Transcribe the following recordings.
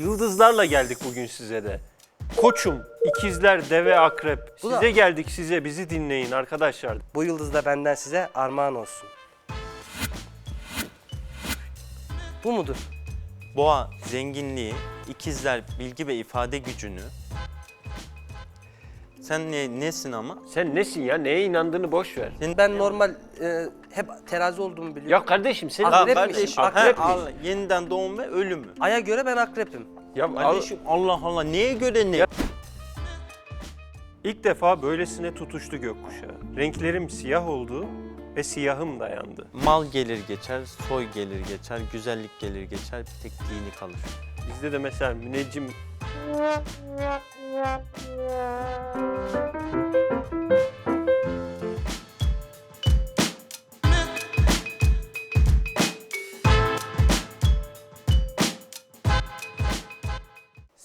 Yıldızlarla geldik bugün size de. Koçum, ikizler, deve, akrep. Bu Size geldik size, bizi dinleyin arkadaşlar. Bu yıldız da benden size armağan olsun. Bu mudur? Boğa zenginliği, ikizler bilgi ve ifade gücünü. Sen ne, nesin ama? Sen nesin ya? Neye inandığını boş ver. Senin- Ben normal e, hep terazi olduğumu biliyorum. Ya kardeşim sen Akrep Ya mi? kardeşim, Akrep he, mi? al, yeniden doğum ve ölümü. Aya göre ben akrepim. ya al- Kardeşim Allah Allah neye göre ne? ilk defa böylesine tutuştu gökkuşağı. Renklerim siyah oldu ve siyahım dayandı. Mal gelir geçer, soy gelir geçer, güzellik gelir geçer, bir tek dini kalır. Bizde de mesela müneccim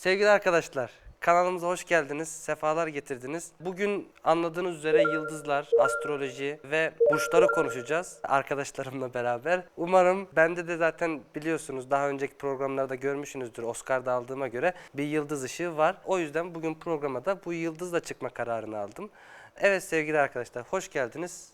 Sevgili arkadaşlar, kanalımıza hoş geldiniz, sefalar getirdiniz. Bugün anladığınız üzere yıldızlar, astroloji ve burçları konuşacağız arkadaşlarımla beraber. Umarım bende de zaten biliyorsunuz daha önceki programlarda görmüşsünüzdür Oscar'da aldığıma göre bir yıldız ışığı var. O yüzden bugün programa da bu yıldızla çıkma kararını aldım. Evet sevgili arkadaşlar, hoş geldiniz.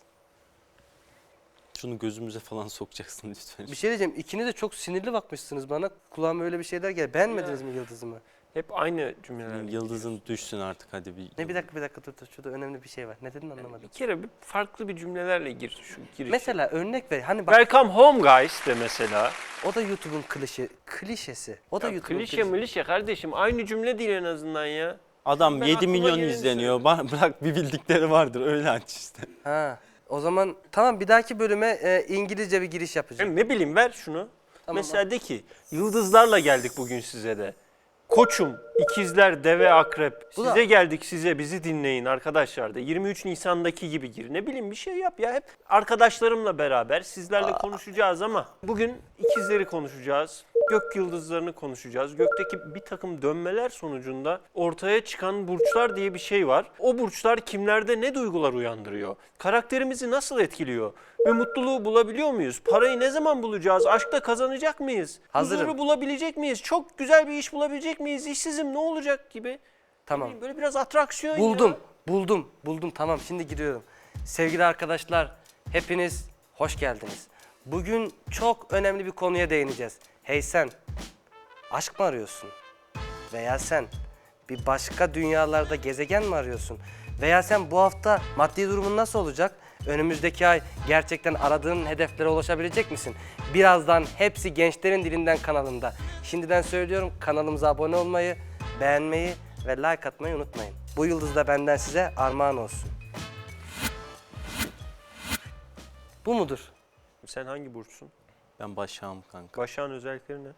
Şunu gözümüze falan sokacaksın lütfen. Bir şey diyeceğim, ikiniz de çok sinirli bakmışsınız bana. Kulağıma öyle bir şeyler geldi. Beğenmediniz mi yıldızımı? Hep aynı cümleler. Yıldızın düşsün artık hadi bir. Ne bir dakika bir dakika dur dur şurada önemli bir şey var. Ne dedin anlamadım. Bir kere bir farklı bir cümlelerle gir şu girişe. Mesela örnek ver. Hani bak Welcome home guys de mesela. o da YouTube'un klişe, klişesi. O da Ya YouTube'un klişe klişesi. milişe kardeşim aynı cümle değil en azından ya. Adam Ben 7 aklıma milyon izleniyor. Ba- Bırak bir bildikleri vardır öyle aç işte. Ha. O zaman tamam bir dahaki bölüme e, İngilizce bir giriş yapacağım. Hem ne bileyim ver şunu. Tamam, Mesela de ki yıldızlarla geldik bugün size de. Koçum, ikizler, deve, akrep. Bu size da- geldik size bizi dinleyin arkadaşlar da. 23 Nisan'daki gibi gir. Ne bileyim bir şey yap ya. Hep arkadaşlarımla beraber sizlerle konuşacağız ama bugün ikizleri konuşacağız. Gök yıldızlarını konuşacağız. Gökteki bir takım dönmeler sonucunda ortaya çıkan burçlar diye bir şey var. O burçlar kimlerde ne duygular uyandırıyor? Karakterimizi nasıl etkiliyor? Ve mutluluğu bulabiliyor muyuz? Parayı ne zaman bulacağız? Aşkta kazanacak mıyız? Hazırım. Huzuru bulabilecek miyiz? Çok güzel bir iş bulabilecek miyiz? İşsizim ne olacak gibi. Tamam. Böyle biraz atraksiyon Buldum. ya. Buldum. Buldum. Tamam şimdi giriyorum. Sevgili arkadaşlar hepiniz hoş geldiniz. Bugün çok önemli bir konuya değineceğiz. Hey sen aşk mı arıyorsun? Veya sen bir başka dünyalarda gezegen mi arıyorsun? Veya sen bu hafta maddi durumun nasıl olacak? Önümüzdeki ay gerçekten aradığın hedeflere ulaşabilecek misin? Birazdan hepsi gençlerin dilinden kanalımda. Şimdiden söylüyorum kanalımıza abone olmayı, beğenmeyi ve like atmayı unutmayın. Bu yıldız da benden size armağan olsun. Bu mudur? Sen hangi burçsun? Ben Başak'ım kanka. Başak'ın özellikleri ne?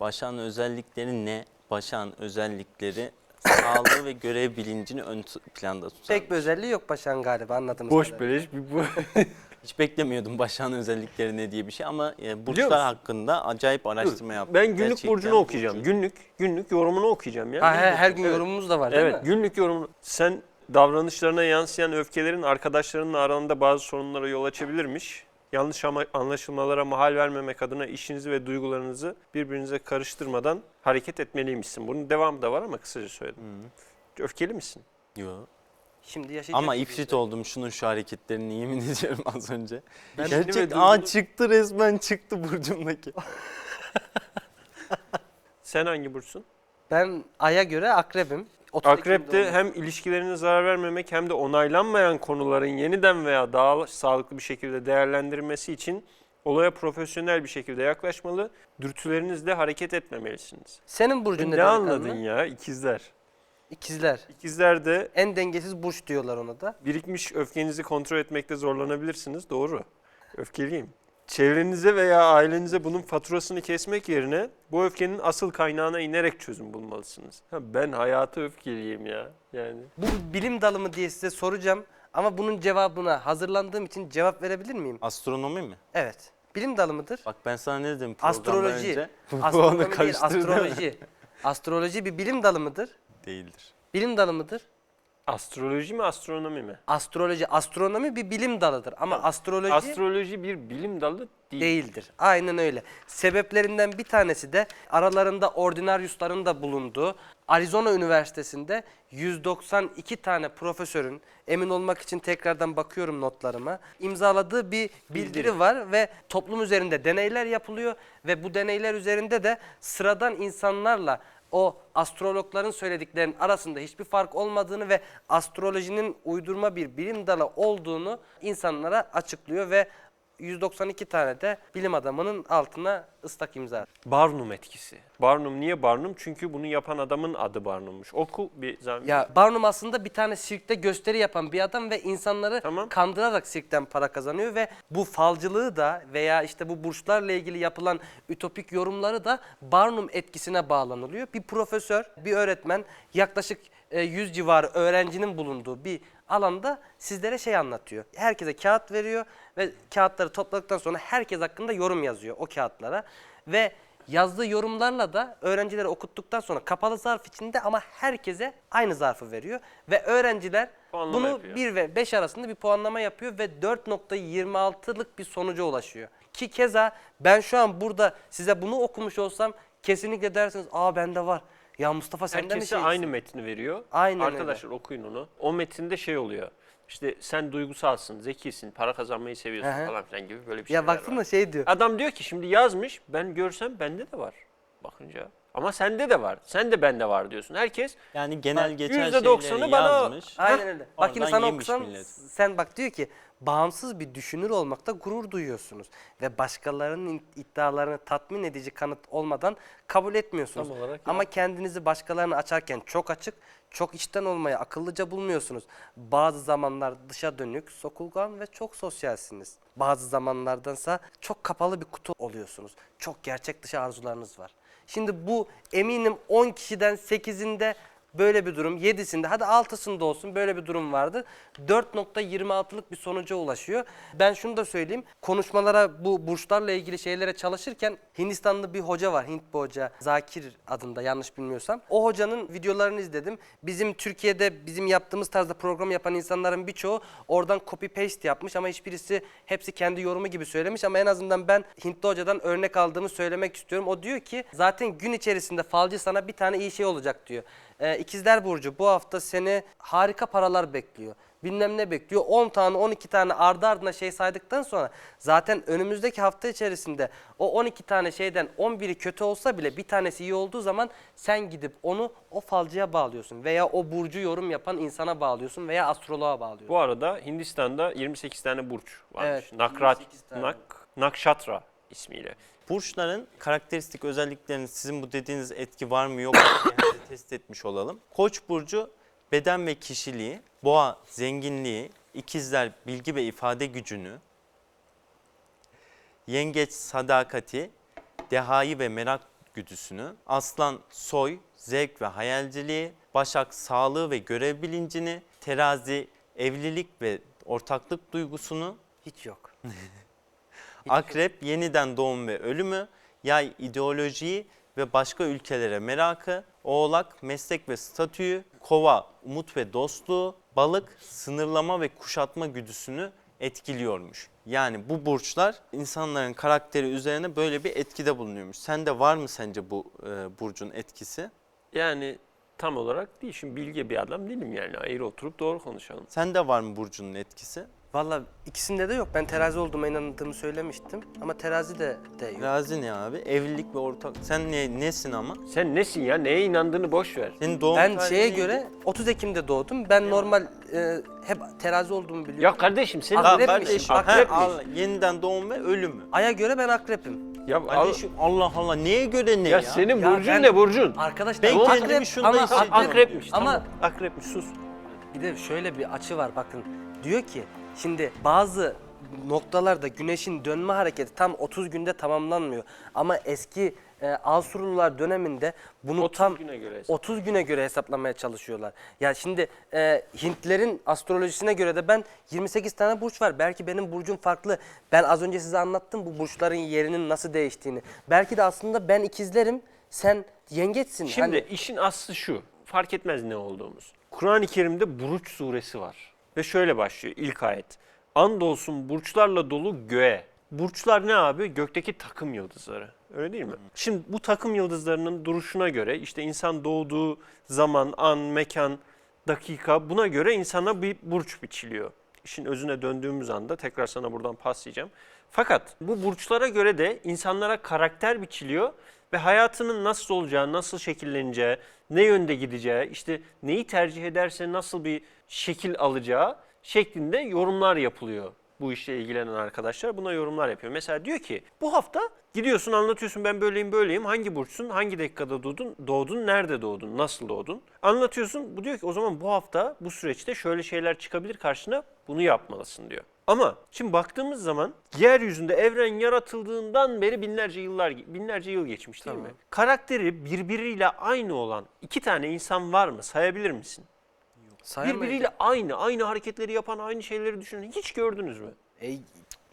Başak'ın özellikleri ne? Başak'ın özellikleri sağlığı ve görev bilincini ön planda tutar. Pek bir özelliği yok Başak'ın galiba anladığımız Boş kadarıyla. beleş bir bu. Hiç beklemiyordum Başak'ın özellikleri ne diye bir şey ama e, burçlar hakkında acayip araştırma yaptım. ben günlük Gerçekten burcunu okuyacağım. burcu- Günlük günlük yorumunu okuyacağım ya. Ha, her, her gün Evet. yorumumuz da var değil Evet, mi? günlük yorumunu. Sen davranışlarına yansıyan öfkelerin arkadaşlarınla aranda bazı sorunlara yol açabilirmiş. Yanlış ama anlaşılmalara mahal vermemek adına işinizi ve duygularınızı birbirinize karıştırmadan hareket etmeliymişsin. Bunun devamı da var ama kısaca söyledim. Öfkeli misin? Yo. Şimdi yaşayacak Ama gibiyiz. ifrit oldum şunun şu hareketlerini yemin ediyorum az önce. Ben Gerçek, ve aa çıktı resmen çıktı burcumdaki. Sen hangi burçsun? Ben Ay'a göre akrebim. 30 Ekim'de Akrep'te hem ilişkilerine zarar vermemek hem de onaylanmayan konuların yeniden veya daha sağlıklı bir şekilde değerlendirilmesi için olaya profesyonel bir şekilde yaklaşmalı, dürtülerinizle hareket etmemelisiniz. Senin burcun ne? ne delikanlı? anladın ya ikizler? İkizler. İkizler de En dengesiz burç diyorlar ona da. birikmiş öfkenizi kontrol etmekte zorlanabilirsiniz. Doğru. Öfkeliyim. Çevrenize veya ailenize bunun faturasını kesmek yerine bu öfkenin asıl kaynağına inerek çözüm bulmalısınız. Ha, ben hayatı öfkeliyim ya. Yani Bu bilim dalı mı diye size soracağım. Ama bunun cevabına hazırlandığım için cevap verebilir miyim? Astronomi mi? Evet. Bilim dalı mıdır? Bak ben sana ne dedim programdan Astroloji. önce? Bu Astronomi değil, astroloji. Astroloji bir bilim dalı mıdır? Değildir. Bilim dalı mıdır? Astroloji mi astronomi mi? Astroloji, astronomi bir bilim dalıdır ama astroloji Astroloji bir bilim dalı değil. değildir. Aynen öyle. Sebeplerinden bir tanesi de aralarında ordinaryusların da bulunduğu Arizona Üniversitesi'nde 192 tane profesörün emin olmak için tekrardan bakıyorum notlarıma imzaladığı bir bildiri Bildiri. var ve toplum üzerinde deneyler yapılıyor ve bu deneyler üzerinde de sıradan insanlarla o astrologların söylediklerinin arasında hiçbir fark olmadığını ve astrolojinin uydurma bir bilim dalı olduğunu insanlara açıklıyor ve 192 tane de bilim adamının altına ıslak imza. Barnum etkisi. Barnum niye Barnum? Çünkü bunu yapan adamın adı Barnum'muş. Oku bir zahmet. Ya Barnum aslında bir tane sirkte gösteri yapan bir adam ve insanları Tamam. kandırarak sirkten para kazanıyor ve bu falcılığı da veya işte bu burçlarla ilgili yapılan ütopik yorumları da Barnum etkisine bağlanılıyor. Bir profesör, bir öğretmen yaklaşık e, 100 civarı öğrencinin bulunduğu bir alanda sizlere şey anlatıyor. Herkese kağıt veriyor ve kağıtları topladıktan sonra herkes hakkında yorum yazıyor o kağıtlara ve Yazdığı yorumlarla da öğrencilere okuttuktan sonra kapalı zarf içinde ama herkese aynı zarfı veriyor. Ve öğrenciler Puanlama bunu yapıyor. 1 ve 5 arasında bir puanlama yapıyor ve 4.26'lık bir sonuca ulaşıyor. Ki keza ben şu an burada size bunu okumuş olsam kesinlikle dersiniz aa bende var. Ya Mustafa sende mi Herkese şey? aynı metni veriyor. Aynen öyle. Arkadaşlar okuyun onu. O metinde şey oluyor. İşte sen duygusalsın, zekisin, para kazanmayı seviyorsun Hı hı. falan filan gibi böyle bir şeyler Ya baksana var. şey diyor. Adam diyor ki şimdi yazmış ben görsem bende de var bakınca. Ama sende de var. Sen de bende var diyorsun. Herkes Yani genel Bak, geçer %90'ı şeyleri bana- yazmış. Aynen öyle. Bak yine Oradan sana yemiş okusam millet. sen bak diyor ki bağımsız bir düşünür olmakta gurur duyuyorsunuz ve başkalarının iddialarını tatmin edici kanıt olmadan kabul etmiyorsunuz. Tam olarak Ama kendinizi başkalarına açarken çok açık, çok içten olmayı akıllıca bulmuyorsunuz. Bazı zamanlar dışa dönük, sokulgan ve çok sosyalsiniz. Bazı zamanlardansa çok kapalı bir kutu oluyorsunuz. Çok gerçek dışı arzularınız var. Şimdi bu eminim 10 kişiden 8'inde böyle bir durum, 7'sinde hadi 6'sında olsun böyle bir durum vardı. 4.26'lık bir sonuca ulaşıyor. Ben şunu da söyleyeyim. Konuşmalara bu burçlarla ilgili şeylere çalışırken Hindistanlı bir hoca var. Hint bir hoca. Zakir adında yanlış bilmiyorsam. O hocanın videolarını izledim. Bizim Türkiye'de bizim yaptığımız tarzda program yapan insanların birçoğu oradan copy paste yapmış ama hiçbirisi hepsi kendi yorumu gibi söylemiş ama en azından ben Hintli hocadan örnek aldığımı söylemek istiyorum. O diyor ki zaten gün içerisinde falcı sana bir tane iyi şey olacak diyor. Ee, İkizler Burcu bu hafta seni harika paralar bekliyor. Bilmem ne bekliyor. 10 tane 12 tane ardı ardına şey saydıktan sonra zaten önümüzdeki hafta içerisinde o 12 tane şeyden 11'i kötü olsa bile bir tanesi iyi olduğu zaman sen gidip onu o falcıya bağlıyorsun veya o burcu yorum yapan insana bağlıyorsun veya astroloğa bağlıyorsun. bu arada Hindistan'da 28 tane burç varmış. Evet, Nakrat, 28 tane. Nak, Nakshatra ismiyle. Burçların karakteristik özelliklerini sizin bu dediğiniz etki var mı yok mu test etmiş olalım. Koç burcu beden ve kişiliği, boğa zenginliği, ikizler bilgi ve ifade gücünü, yengeç sadakati, dehayı ve merak güdüsünü, aslan soy, zevk ve hayalciliği, başak sağlığı ve görev bilincini, terazi evlilik ve ortaklık duygusunu, Hiç yok. Akrep yeniden doğum ve ölümü, yay ideolojiyi ve başka ülkelere merakı, oğlak meslek ve statüyü, kova umut ve dostluğu, balık sınırlama ve kuşatma güdüsünü etkiliyormuş. Yani bu burçlar insanların karakteri üzerine böyle bir etkide bulunuyormuş. Sende var mı sence bu e, burcun etkisi? Yani tam olarak değil. Şimdi bilge bir adam değilim yani. Ayrı oturup doğru konuşalım. Sende var mı burcunun etkisi? Valla ikisinde de yok. Ben terazi olduğuma inandığımı söylemiştim ama terazi de, de yok. Terazi ne abi? Evlilik ve ortak. Sen ne, nesin ama? Sen nesin ya? Neye inandığını boş ver. Senin doğum Ben tarihi şeye neydi? göre 30 Ekim'de doğdum. Ben normal e, hep terazi olduğumu biliyorum. Ya kardeşim senin Akrep Ya Akrepmiş, kardeşim, akrepmiş. he, al, yeniden doğum ve ölümü. Aya göre ben akrepim. ya, al- Kardeşim Allah Allah neye göre ne ya? ya senin Ya burcun ben- ne burcun? Arkadaşlar Ben kendimi akrep şunda ama hissediyorum. akrep- Akrepmiş Ama tamam. Akrepmiş sus. bir de şöyle bir açı var bakın. Diyor ki şimdi bazı noktalarda güneşin dönme hareketi tam 30 günde tamamlanmıyor. Ama eski e, Asurlular döneminde bunu 30 tam güne göre hesap. 30 güne göre hesaplamaya çalışıyorlar. Ya şimdi e, Hintlerin astrolojisine göre de ben 28 tane burç var. Belki benim burcum farklı. Ben az önce size anlattım bu burçların yerinin nasıl değiştiğini. Belki de aslında ben ikizlerim, sen yengeçsin. Şimdi Hani- işin aslı şu. Fark etmez ne olduğumuz. Kur'an-ı Kerim'de Buruç suresi var. Ve şöyle başlıyor ilk ayet. Andolsun burçlarla dolu göğe. Burçlar ne abi? Gökteki takım yıldızları. Öyle değil mi? Şimdi bu takım yıldızlarının duruşuna göre işte insan doğduğu zaman, an, mekan, dakika buna göre insana bir burç biçiliyor. İşin özüne döndüğümüz anda tekrar sana buradan paslayacağım. Fakat bu burçlara göre de insanlara karakter biçiliyor ve hayatının nasıl olacağı, nasıl şekilleneceği, ne yönde gideceği, işte neyi tercih ederse nasıl bir şekil alacağı şeklinde yorumlar yapılıyor. Bu işle ilgilenen arkadaşlar buna yorumlar yapıyor. Mesela diyor ki bu hafta gidiyorsun anlatıyorsun ben böyleyim böyleyim. Hangi burçsun, hangi dakikada doğdun, doğdun, nerede doğdun, nasıl doğdun. Anlatıyorsun bu diyor ki o zaman bu hafta bu süreçte şöyle şeyler çıkabilir karşına bunu yapmalısın diyor. Ama şimdi baktığımız zaman yeryüzünde evren yaratıldığından beri binlerce yıllar binlerce yıl geçmiş değil mi? Karakteri birbiriyle aynı olan iki tane insan var mı? Sayabilir misin? Sayamayız. Birbiriyle aynı, aynı hareketleri yapan, aynı şeyleri düşünen hiç gördünüz mü? E,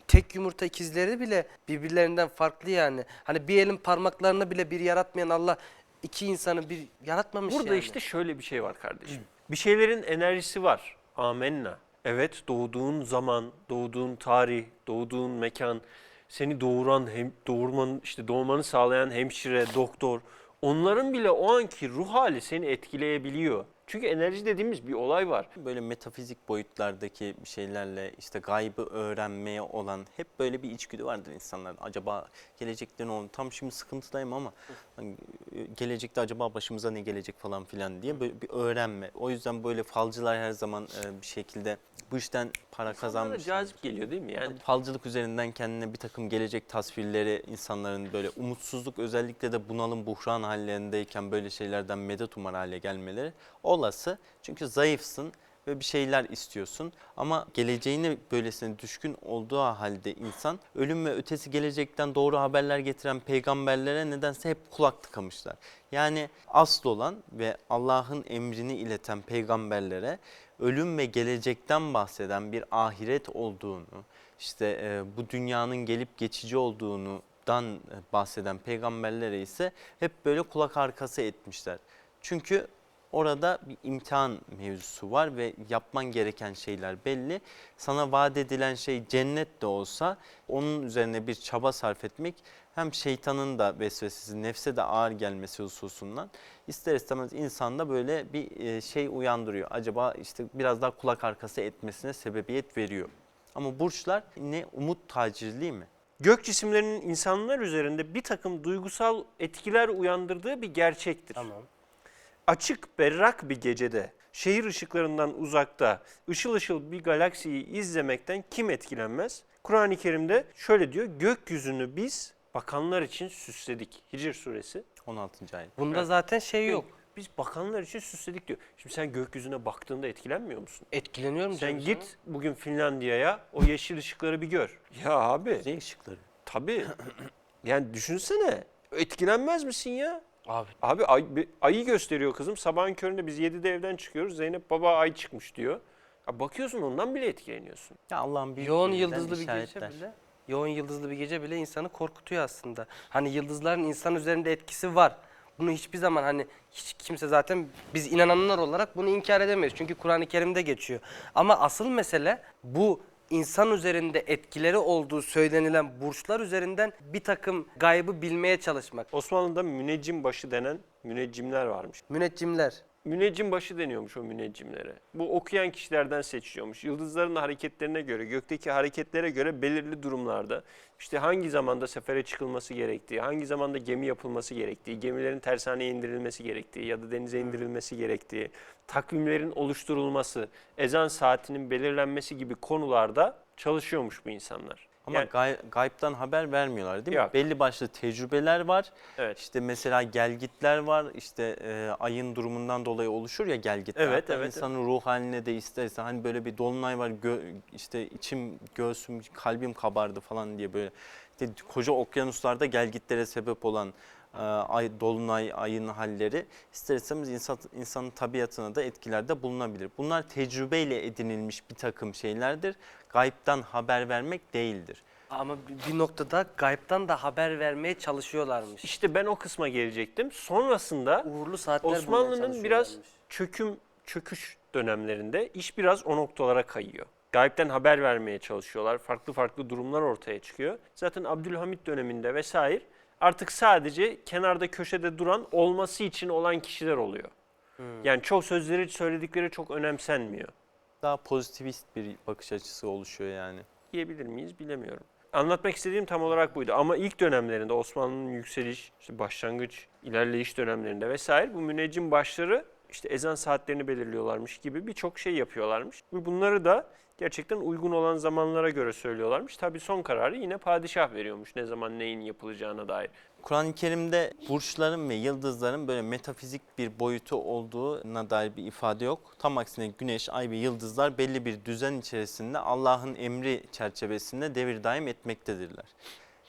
tek yumurta ikizleri bile birbirlerinden farklı yani. Hani bir elin parmaklarını bile bir yaratmayan Allah iki insanı bir yaratmamış Burada yani. işte şöyle bir şey var kardeşim. Bir şeylerin enerjisi var. Amenna. Evet doğduğun zaman, doğduğun tarih, doğduğun mekan, seni doğuran, hem, doğurmanın, işte doğmanı sağlayan hemşire, doktor, onların bile o anki ruh hali seni etkileyebiliyor. Çünkü enerji dediğimiz bir olay var. Böyle metafizik boyutlardaki şeylerle işte gaybı öğrenmeye olan hep böyle bir içgüdü vardır insanlarda. Acaba gelecekte ne olur? Tam şimdi sıkıntıdayım ama hani, e, gelecekte acaba başımıza ne gelecek falan filan diye böyle bir öğrenme. O yüzden böyle falcılar her zaman e, bir şekilde bu işten para kazanmış. cazip geliyor değil mi? Yani Falcılık üzerinden kendine bir takım gelecek tasvirleri insanların böyle umutsuzluk özellikle de bunalım buhran hallerindeyken böyle şeylerden medet umar hale gelmeleri olası. Çünkü zayıfsın ve bir şeyler istiyorsun ama geleceğine böylesine düşkün olduğu halde insan ölüm ve ötesi gelecekten doğru haberler getiren peygamberlere nedense hep kulak tıkamışlar. Yani asıl olan ve Allah'ın emrini ileten peygamberlere ölüm ve gelecekten bahseden bir ahiret olduğunu, işte e, bu dünyanın gelip geçici olduğunu dan bahseden peygamberlere ise hep böyle kulak arkası etmişler. Çünkü orada bir imtihan mevzusu var ve yapman gereken şeyler belli. Sana vaat edilen şey cennet de olsa onun üzerine bir çaba sarf etmek hem şeytanın da vesvesesi, nefse de ağır gelmesi hususundan ister istemez insanda böyle bir e, şey uyandırıyor. Acaba işte biraz daha kulak arkası etmesine sebebiyet veriyor. Ama burçlar ne umut tacirliği mi? gök cisimlerinin insanlar üzerinde bir takım duygusal etkiler uyandırdığı bir gerçektir. Tamam. Açık berrak bir gecede şehir ışıklarından uzakta ışıl ışıl bir galaksiyi izlemekten kim etkilenmez? Kur'an-ı Kerim'de şöyle diyor gökyüzünü biz bakanlar için süsledik. Hicr suresi. 16. ayet. Bunda Evet. zaten şey yok. Biz bakanlar için süsledik diyor. Şimdi sen gökyüzüne baktığında etkilenmiyor musun? Etkileniyorum Sen canım git bugün Finlandiya'ya o yeşil ışıkları bir gör. Ya abi Kuzey ışıkları. tabii yani düşünsene etkilenmez misin ya? Abi Abi ay, bir- ayı gösteriyor kızım. Sabahın köründe biz 7'de evden çıkıyoruz. Zeynep baba ay çıkmış diyor. Ya bakıyorsun ondan bile etkileniyorsun. Ya Allah'ın büyük yoğun yıldızlı bir gece işaretler. bile yoğun yıldızlı bir gece bile insanı korkutuyor aslında. Hani yıldızların insan üzerinde etkisi var. Bunu hiçbir zaman hani hiç kimse zaten biz inananlar olarak bunu inkar edemeyiz. Çünkü Kur'an-ı Kerim'de geçiyor. Ama asıl mesele bu insan üzerinde etkileri olduğu söylenilen burçlar üzerinden bir takım gaybı bilmeye çalışmak. Osmanlı'da müneccim başı denen müneccimler varmış. Müneccimler. Müneccim başı deniyormuş o müneccimlere. Bu okuyan kişilerden seçiliyormuş. Yıldızların hareketlerine göre, gökteki hareketlere göre belirli durumlarda işte hangi zamanda sefere çıkılması gerektiği, hangi zamanda gemi yapılması gerektiği, gemilerin tersaneye indirilmesi gerektiği ya da denize indirilmesi gerektiği, takvimlerin oluşturulması, ezan saatinin belirlenmesi gibi konularda çalışıyormuş bu insanlar. Ama Yani- gay- gaybtan haber vermiyorlar değil mi? Yok. Belli başlı tecrübeler var. Evet. İşte mesela gelgitler var. İşte e, ayın durumundan dolayı oluşur ya gelgitler. Evet, Hatta evet, İnsanın ruh haline de isterse hani böyle bir dolunay var. gö- işte içim, göğsüm, kalbim kabardı falan diye böyle işte koca okyanuslarda gelgitlere sebep olan ay dolunay ayın halleri ister istemez insan, insanın tabiatına da etkilerde bulunabilir. Bunlar tecrübeyle edinilmiş bir takım şeylerdir. Gaybtan haber vermek değildir. Ama bir- noktada gaybtan da haber vermeye çalışıyorlarmış. İşte ben o kısma gelecektim. Sonrasında Uğurlu saatler Osmanlı'nın biraz çöküm çöküş dönemlerinde iş biraz o noktalara kayıyor. Gayipten haber vermeye çalışıyorlar. Farklı farklı durumlar ortaya çıkıyor. Zaten Abdülhamit döneminde vesaire artık sadece kenarda köşede duran olması için olan kişiler oluyor. Yani çok sözleri söyledikleri çok önemsenmiyor. Daha pozitivist bir bakış açısı oluşuyor yani. diyebilir miyiz bilemiyorum. Anlatmak istediğim tam olarak buydu. Ama ilk dönemlerinde Osmanlı'nın yükseliş, işte başlangıç, ilerleyiş dönemlerinde vesaire bu müneccim başları işte ezan saatlerini belirliyorlarmış gibi birçok şey yapıyorlarmış. Ve bunları da gerçekten uygun olan zamanlara göre söylüyorlarmış. Tabii son kararı yine padişah veriyormuş ne zaman neyin yapılacağına dair. Kur'an-ı Kerim'de burçların ve yıldızların böyle metafizik bir boyutu olduğuna dair bir ifade yok. Tam aksine güneş, ay ve yıldızlar belli bir düzen içerisinde Allah'ın emri çerçevesinde devir daim etmektedirler.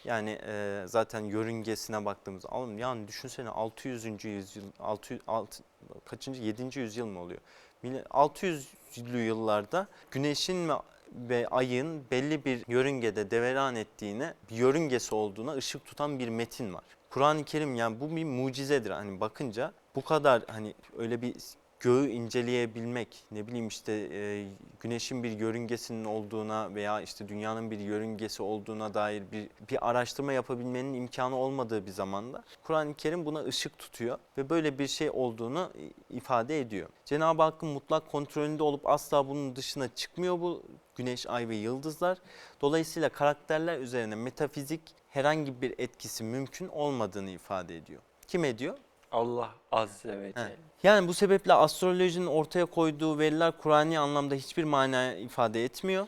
Yani e, zaten yörüngesine baktığımız alın yani düşünsene 600. yüzyıl 600 6, kaçıncı 7. yüzyıl mı oluyor? Mil- 600'lü yıllarda güneşin ve ve ayın belli bir yörüngede deveran ettiğine, bir yörüngesi olduğuna ışık tutan bir metin var. Kur'an-ı Kerim yani bu bir mucizedir. Hani bakınca bu kadar hani öyle bir göğü inceleyebilmek, ne bileyim işte e, güneşin bir yörüngesinin olduğuna veya işte dünyanın bir yörüngesi olduğuna dair bir, bir araştırma yapabilmenin imkanı olmadığı bir zamanda Kur'an-ı Kerim buna ışık tutuyor ve böyle bir şey olduğunu ifade ediyor. Cenab-ı Hakk'ın mutlak kontrolünde olup asla bunun dışına çıkmıyor bu güneş, ay ve yıldızlar. Dolayısıyla karakterler üzerine metafizik herhangi bir etkisi mümkün olmadığını ifade ediyor. Kim ediyor? Allah azze ve celle. Yani bu sebeple astrolojinin ortaya koyduğu veriler Kur'ani anlamda hiçbir mana ifade etmiyor.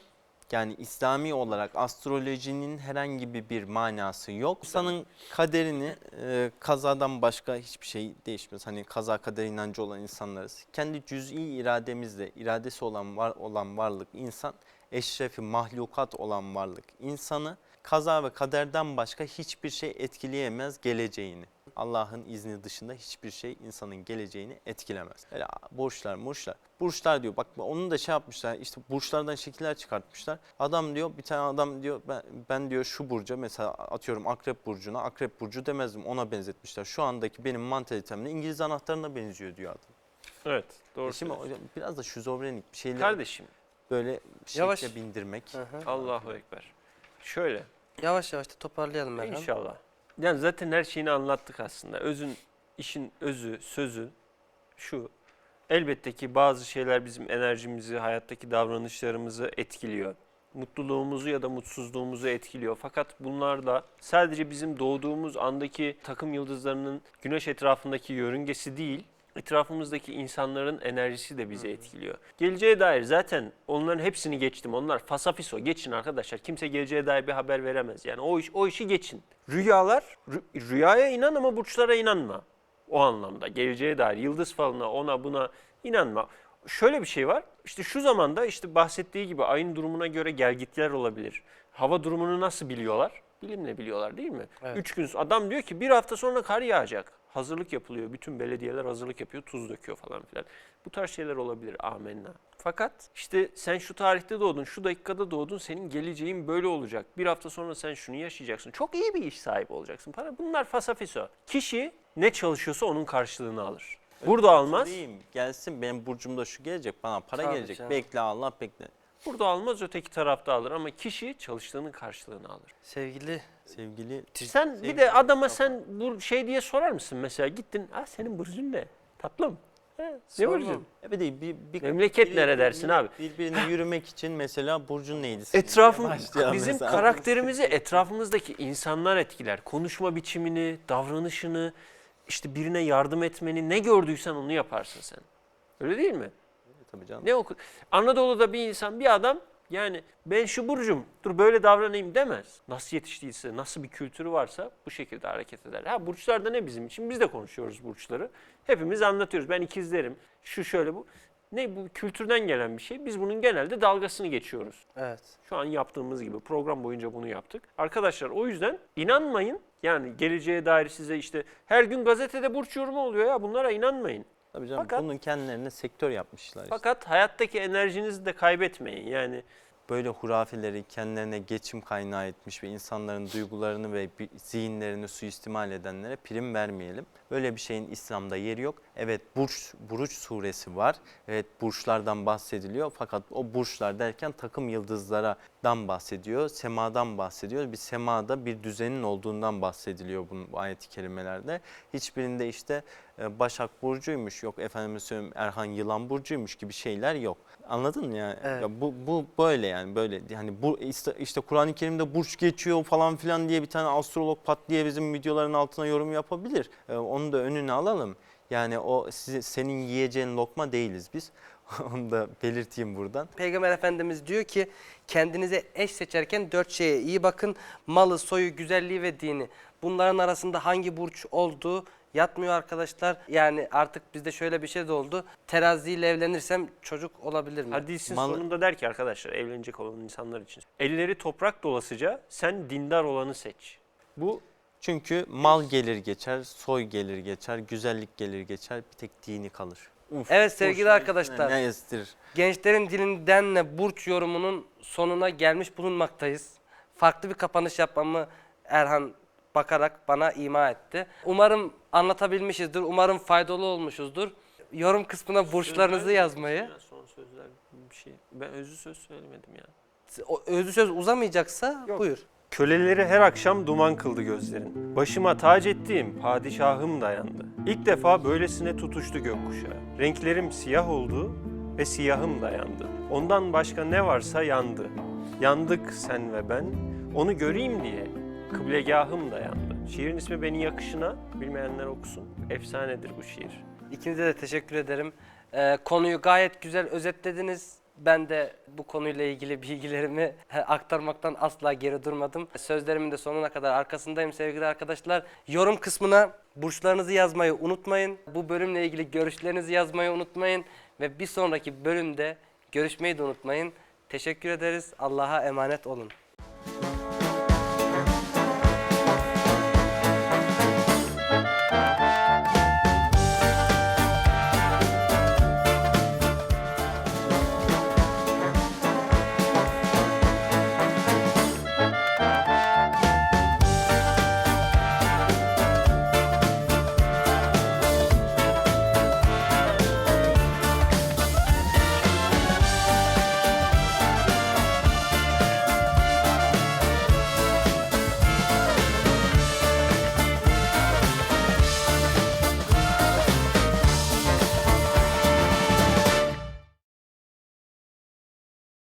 Yani İslami olarak astrolojinin herhangi bir, bir manası yok. İnsanın kaderini e, kazadan başka hiçbir şey değişmez. Hani kaza kader inancı olan insanlarız. Kendi cüz'i irademizle iradesi olan var olan varlık insan, eşrefi mahlukat olan varlık insanı kaza ve kaderden başka hiçbir şey etkileyemez geleceğini. Allah'ın izni dışında hiçbir şey insanın geleceğini etkilemez. Böyle burçlar, burçlar. Burçlar diyor. Bak onun da şey yapmışlar. işte burçlardan şekiller çıkartmışlar. Adam diyor bir tane adam diyor ben, ben diyor şu burca mesela atıyorum akrep burcuna akrep burcu demezdim ona benzetmişler. Şu andaki benim mantalitemle İngiliz anahtarına benziyor diyor adam. Evet, doğru. E şimdi biraz da şizofrenik bir şeyler Kardeşim, böyle Yavaş. şekle bindirmek. Hı hı. Allahu ekber. Şöyle, Yavaş yavaş da toparlayalım Erhan. İnşallah. Yani zaten her şeyini anlattık aslında. Özün, işin özü, sözü şu. Elbette ki bazı şeyler bizim enerjimizi, hayattaki davranışlarımızı etkiliyor. Mutluluğumuzu ya da mutsuzluğumuzu etkiliyor. Fakat bunlar da sadece bizim doğduğumuz andaki takım yıldızlarının güneş etrafındaki yörüngesi değil, etrafımızdaki insanların enerjisi de bizi etkiliyor. Geleceğe dair zaten onların hepsini geçtim. Onlar fasafiso geçin arkadaşlar. Kimse geleceğe dair bir haber veremez. Yani o iş o işi geçin. Rüyalar rü- rüyaya inan ama burçlara inanma. O anlamda geleceğe dair yıldız falına ona buna inanma. Şöyle bir şey var. İşte şu zamanda işte bahsettiği gibi ayın durumuna göre gelgitler olabilir. Hava durumunu nasıl biliyorlar? Bilimle biliyorlar değil mi? Evet. Üç gün adam diyor ki bir hafta sonra kar yağacak. Hazırlık yapılıyor. Bütün belediyeler hazırlık yapıyor. Tuz döküyor falan filan. Bu tarz şeyler olabilir. Amenna. Fakat işte sen şu tarihte doğdun, şu dakikada doğdun, senin geleceğin böyle olacak. Bir hafta sonra sen şunu yaşayacaksın. Çok iyi bir iş sahibi olacaksın. Para bunlar fasafiso. Kişi ne çalışıyorsa onun karşılığını alır. Burada almaz. Diyeyim, gelsin benim burcumda şu gelecek bana para Tabii gelecek. canım. Bekle Allah bekle. Burada almaz öteki tarafta alır ama kişi çalıştığının karşılığını alır. Sevgili Sevgili Sen bir sevgili de adama sen bu şey diye sorar mısın mesela gittin ha senin burcun ne? Tatlım. Ha, ne burcun? E bir de bir, bir, Memleket biri- nere dersin biri- abi? Birbirine yürümek için mesela burcun neydi? Başlayalım bizim mesela. karakterimizi etrafımızdaki insanlar etkiler. Konuşma biçimini, davranışını, işte birine yardım etmeni, ne gördüysen onu yaparsın sen. Öyle değil mi? Tabii canım. Ne oku? Anadolu'da bir insan, bir adam yani ben şu burcum, dur böyle davranayım demez. Nasıl yetiştiyse, nasıl bir kültürü varsa bu şekilde hareket eder. Ha burçlarda ne bizim için? Biz de konuşuyoruz burçları. Hepimiz anlatıyoruz. Ben ikizlerim, şu şöyle bu. Ne bu kültürden gelen bir şey. Biz bunun genelde dalgasını geçiyoruz. evet. Şu an yaptığımız gibi program boyunca bunu yaptık. Arkadaşlar o yüzden inanmayın. Yani geleceğe dair size işte her gün gazetede burç yorumu oluyor ya bunlara inanmayın. Tabii canım. Fakat- Bunun kendilerine sektör yapmışlar işte. Fakat hayattaki enerjinizi de kaybetmeyin. Yani böyle hurafeleri kendilerine geçim kaynağı etmiş ve insanların duygularını ve zihinlerini suistimal edenlere prim vermeyelim. Böyle bir şeyin İslam'da yeri yok. Evet Burç, Buruç suresi var. Evet burçlardan bahsediliyor fakat o burçlar derken takım yıldızlardan bahsediyor. Semadan bahsediyor. Bir semada bir düzenin olduğundan bahsediliyor bu ayet-i kerimelerde. Hiçbirinde işte e, Başak Burcu'ymuş yok efendim söyleyeyim Erhan Yılan Burcu'ymuş gibi şeyler yok. Anladın mı yani? Evet. Ya bu, bu böyle yani böyle hani bu işte, işte Kur'an-ı Kerim'de burç geçiyor falan filan diye bir tane astrolog pat diye bizim videoların altına yorum yapabilir. Ee, onu da önüne alalım. Yani o senin yiyeceğin lokma değiliz biz. onu da belirteyim buradan. Peygamber Efendimiz diyor ki kendinize eş seçerken dört şeye iyi bakın. Malı, soyu, güzelliği ve dini. Bunların arasında hangi burç olduğu yatmıyor arkadaşlar. Yani artık bizde şöyle bir şey de oldu. Teraziyle evlenirsem çocuk olabilir mi? Hadisin Mal- sonunda der ki arkadaşlar evlenecek olan insanlar için. Elleri toprak dolasıca sen dindar olanı seç. Bu Çünkü mal gelir geçer, soy gelir geçer, güzellik gelir geçer, bir tek dini kalır. Uf, Evet sevgili arkadaşlar. Ne estir. Gençlerin dilindenle burç yorumunun sonuna gelmiş bulunmaktayız. Farklı bir kapanış yapmamı Erhan bakarak bana ima etti. Umarım anlatabilmişizdir. Umarım faydalı olmuşuzdur. Yorum kısmına burçlarınızı yazmayı. Ya son sözler bir şey. Ben özlü söz söylemedim ya. O özlü söz uzamayacaksa Yok. buyur. Köleleri her akşam duman kıldı gözlerin. Başıma tac ettiğim padişahım dayandı. İlk defa böylesine tutuştu gökkuşağı. Renklerim siyah oldu ve siyahım dayandı. Ondan başka ne varsa yandı. Yandık sen ve ben, onu göreyim diye kıblegahım dayandı. Şiirin ismi Beni Yakışına, bilmeyenler okusun. Efsanedir bu şiir. İkinize de teşekkür ederim. Ee, konuyu gayet güzel özetlediniz. Ben de bu konuyla ilgili bilgilerimi aktarmaktan asla geri durmadım. Sözlerimin de sonuna kadar arkasındayım sevgili arkadaşlar. Yorum kısmına burçlarınızı yazmayı unutmayın. Bu bölümle ilgili görüşlerinizi yazmayı unutmayın. Ve bir sonraki bölümde görüşmeyi de unutmayın. Teşekkür ederiz. Allah'a emanet olun.